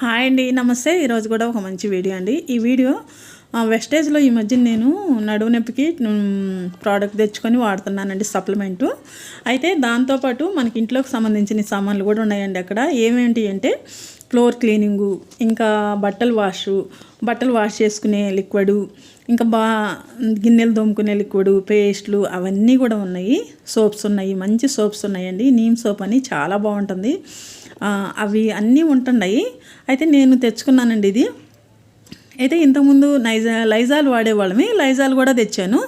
Hi అండి నమస్తే. ఈరోజు కూడా ఒక మంచి వీడియో అండి. ఈ వీడియో వెస్టేజ్లో ఈ మధ్య నేను నడువు నొప్పికి ప్రోడక్ట్ తెచ్చుకొని వాడుతున్నానండి సప్లిమెంటు అయితే దాంతోపాటు మనకి ఇంట్లోకి సంబంధించిన సామాన్లు కూడా ఉన్నాయండి అక్కడ. ఏమేంటి అంటే ఫ్లోర్ క్లీనింగు ఇంకా బట్టలు వాషు బట్టలు వాష్ చేసుకునే లిక్విడ్ ఇంకా బా గిన్నెలు దోముకునే లిక్విడ్ పేస్ట్లు అవన్నీ కూడా ఉన్నాయి. సోప్స్ ఉన్నాయి మంచి సోప్స్ ఉన్నాయండి. నీమ్ సోప్ అని చాలా బాగుంటుంది. అవి అన్నీ ఉంటున్నాయి. అయితే నేను తెచ్చుకున్నానండి ఇది. అయితే ఇంతకుముందు నైజా లైజాల్ వాడేవాళ్ళమే. లైజాల్ కూడా తెచ్చాను.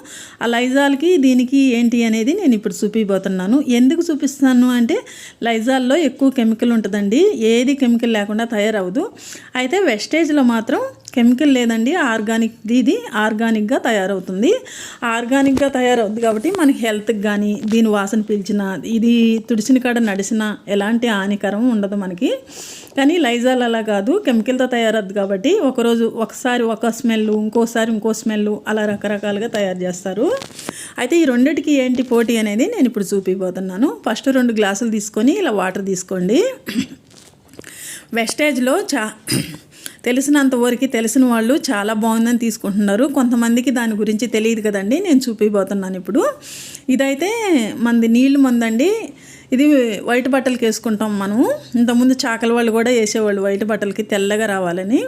ఆ లైజాల్కి దీనికి ఏంటి అనేది నేను ఇప్పుడు చూపిపోతున్నాను ఎందుకు చూపిస్తాను అంటే లైజాల్లో ఎక్కువ కెమికల్ ఉంటుందండి. ఏది కెమికల్ లేకుండా తయారవదు అయితే వెస్టేజ్లో మాత్రం కెమికల్ లేదండి ఆర్గానిక్ ఇది ఆర్గానిక్గా తయారవుతుంది. ఆర్గానిక్గా తయారవుతుంది కాబట్టి మనకి హెల్త్కి కానీ దీని వాసన పీల్చిన ఇది తుడిసిన కాడ నడిచిన ఎలాంటి హానికరం ఉండదు మనకి. కానీ లైజాల్ అలా కాదు కెమికల్తో తయారవుద్ది కాబట్టి ఒకరోజు ఒకసారి ఒక స్మెల్ ఇంకోసారి ఇంకో స్మెల్ అలా రకరకాలుగా తయారు చేస్తారు. అయితే ఈ రెండింటికి ఏంటి పోటీ అనేది నేను ఇప్పుడు చూపిపోతున్నాను. ఫస్ట్ రెండు గ్లాసులు తీసుకొని ఇలా వాటర్ తీసుకోండి. వెస్టేజ్లో చా తెలిసినంత వరకు తెలిసిన వాళ్ళు చాలా బాగుందని తీసుకుంటున్నారు. కొంతమందికి దాని గురించి తెలియదు కదండి. నేను చూపిపోతున్నాను ఇప్పుడు. ఇదైతే మంది నీళ్ళు మందండి. ఇది వైట్ బట్టలకి వేసుకుంటాం మనం ఇంతకుముందు చాకల వాళ్ళు కూడా వేసేవాళ్ళు వైట్ బట్టలకి తెల్లగా రావాలని.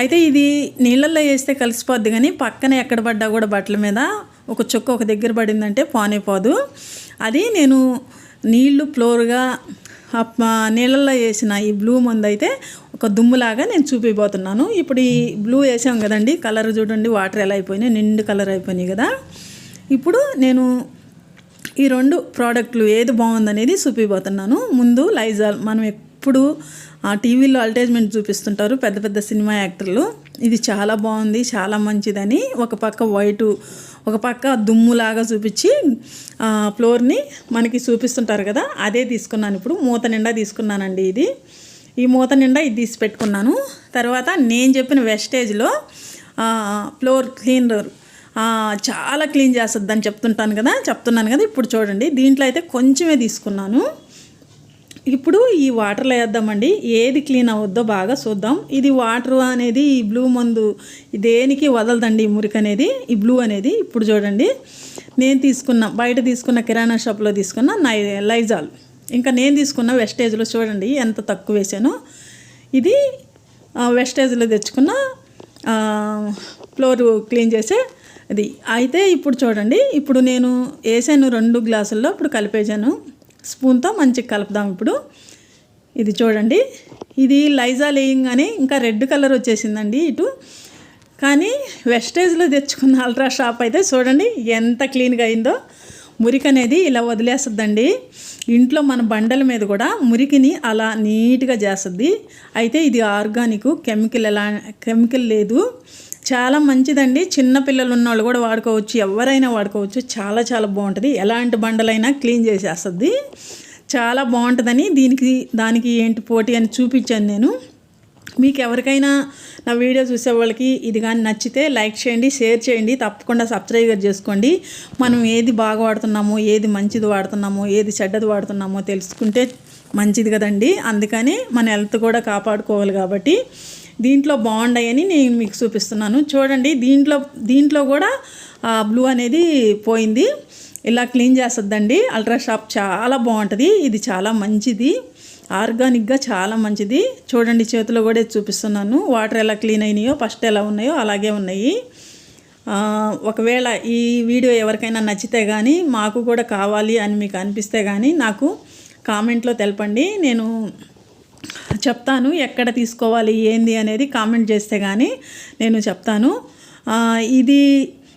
అయితే ఇది నీళ్ళల్లో వేస్తే కలిసిపోద్ది కానీ పక్కన ఎక్కడ పడ్డా కూడా బట్టల మీద ఒక చుక్క ఒక దగ్గర పడిందంటే పానైపోదు అది నేను నీళ్ళు ఫ్లోర్గా నీళ్ళల్లో వేసిన ఈ బ్లూ మందు అయితే ఒక దుమ్ములాగా నేను చూపిపోతున్నాను ఇప్పుడు ఈ బ్లూ వేసాం కదండి కలర్ చూడండి వాటర్ ఎలా అయిపోయినాయి నిండు కలర్ అయిపోయినాయి కదా. ఇప్పుడు నేను ఈ రెండు ప్రోడక్ట్లు ఏది బాగుందనేది చూపిపోతున్నాను ముందు లైజాల్ మనం ఎప్పుడు ఆ టీవీలో అడ్వర్టైజ్మెంట్ చూపిస్తుంటారు పెద్ద పెద్ద సినిమా యాక్టర్లు ఇది చాలా బాగుంది చాలా మంచిదని ఒక పక్క వైటు ఒక పక్క దుమ్ములాగా చూపించి ఫ్లోర్ని మనకి చూపిస్తుంటారు కదా అదే తీసుకున్నాను. ఇప్పుడు మూత నిండా తీసుకున్నానండి ఇది. ఈ మూత నిండా ఇది తీసి పెట్టుకున్నాను. తర్వాత నేను చెప్పిన వెస్టేజ్లో ఫ్లోర్ క్లీనర్ చాలా క్లీన్ చేస్తుంది అని చెప్తుంటాను కదా చెప్తున్నాను కదా ఇప్పుడు చూడండి. దీంట్లో అయితే కొంచెమే తీసుకున్నాను. ఇప్పుడు ఈ వాటర్లో వేద్దామండి. ఏది క్లీన్ అవుద్దో బాగా చూద్దాం. ఇది వాటర్ అనేది ఈ బ్లూ మందు దేనికి వదలదండి ఈ మురికి అనేది? ఈ బ్లూ అనేది ఇప్పుడు చూడండి. నేను తీసుకున్న బయట తీసుకున్న కిరాణా షాప్లో తీసుకున్న నై లైజాల్. ఇంకా నేను తీసుకున్న వెస్టేజ్లో చూడండి ఎంత తక్కువ వేసాను. ఇది వెస్టేజ్లో తెచ్చుకున్న ఫ్లోర్ క్లీన్ చేసే అది అయితే ఇప్పుడు చూడండి ఇప్పుడు నేను వేసాను రెండు గ్లాసుల్లో ఇప్పుడు కలిపేసాను స్పూన్తో మంచిగా కలుపుదాం ఇప్పుడు. ఇది చూడండి ఇది లైజా లేయింగ్ ఇంకా రెడ్ కలర్ వచ్చేసిందండి ఇటు. కానీ వెస్టేజ్లో తెచ్చుకున్న అల్ట్రా షాప్ అయితే చూడండి ఎంత క్లీన్గా అయిందో. మురికి అనేది ఇలా వదిలేస్తుందండి. ఇంట్లో మన బండల మీద కూడా మురికిని అలా నీట్గా చేస్తుంది. అయితే ఇది ఆర్గానిక్ కెమికల్ ఎలా కెమికల్ లేదు. చాలా మంచిదండి. చిన్న పిల్లలు ఉన్న వాళ్ళు కూడా వాడుకోవచ్చు ఎవరైనా వాడుకోవచ్చు. చాలా చాలా బాగుంటుంది. ఎలాంటి బండలైనా క్లీన్ చేసేస్తుంది. చాలా బాగుంటుందని దీనికి దానికి ఏంటి పోటీ అని చూపించాను నేను. మీకు ఎవరికైనా నా వీడియో చూసే వాళ్ళకి ఇది కానీ నచ్చితే లైక్ చేయండి షేర్ చేయండి తప్పకుండా సబ్స్క్రైబ్ చేసుకోండి. మనం ఏది బాగా వాడుతున్నామో ఏది మంచిది వాడుతున్నామో ఏది చెడ్డది వాడుతున్నామో తెలుసుకుంటే మంచిది కదండి. అందుకని మన హెల్త్ కూడా కాపాడుకోవాలి కాబట్టి దీంట్లో బాగుండాయని నేను మీకు చూపిస్తున్నాను. చూడండి దీంట్లో దీంట్లో కూడా బ్లూ అనేది పోయింది. ఇలా క్లీన్ చేస్తుందండి. అల్ట్రా షాప్ చాలా బాగుంటుంది. ఇది చాలా మంచిది. ఆర్గానిక్గా చాలా మంచిది. చూడండి చేతిలో కూడా చూపిస్తున్నాను. వాటర్ ఎలా క్లీన్ అయినాయో ఫస్ట్ ఎలా ఉన్నాయో అలాగే ఉన్నాయి. ఒకవేళ ఈ వీడియో ఎవరికైనా నచ్చితే కానీ మాకు కూడా కావాలి అని మీకు అనిపిస్తే కానీ నాకు కామెంట్లో తెలపండి. నేను చెప్తాను ఎక్కడ తీసుకోవాలి ఏంది అనేది కామెంట్ చేస్తే కానీ నేను చెప్తాను. ఇది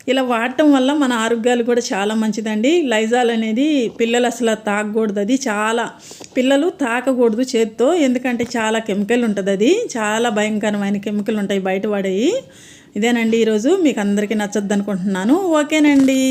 ఇలా వాడటం వల్ల మన ఆరోగ్యాలు కూడా చాలా మంచిదండి. లైజాల్ అనేది పిల్లలు అసలు తాగకూడదు అది. చాలా పిల్లలు తాకకూడదు చేతితో. ఎందుకంటే చాలా కెమికల్ ఉంటుంది అది. చాలా భయంకరమైన కెమికల్ ఉంటాయి బయట పడేవి ఇదేనండి ఈరోజు. మీకు అందరికీ నచ్చద్దు అనుకుంటున్నాను ఓకేనండి.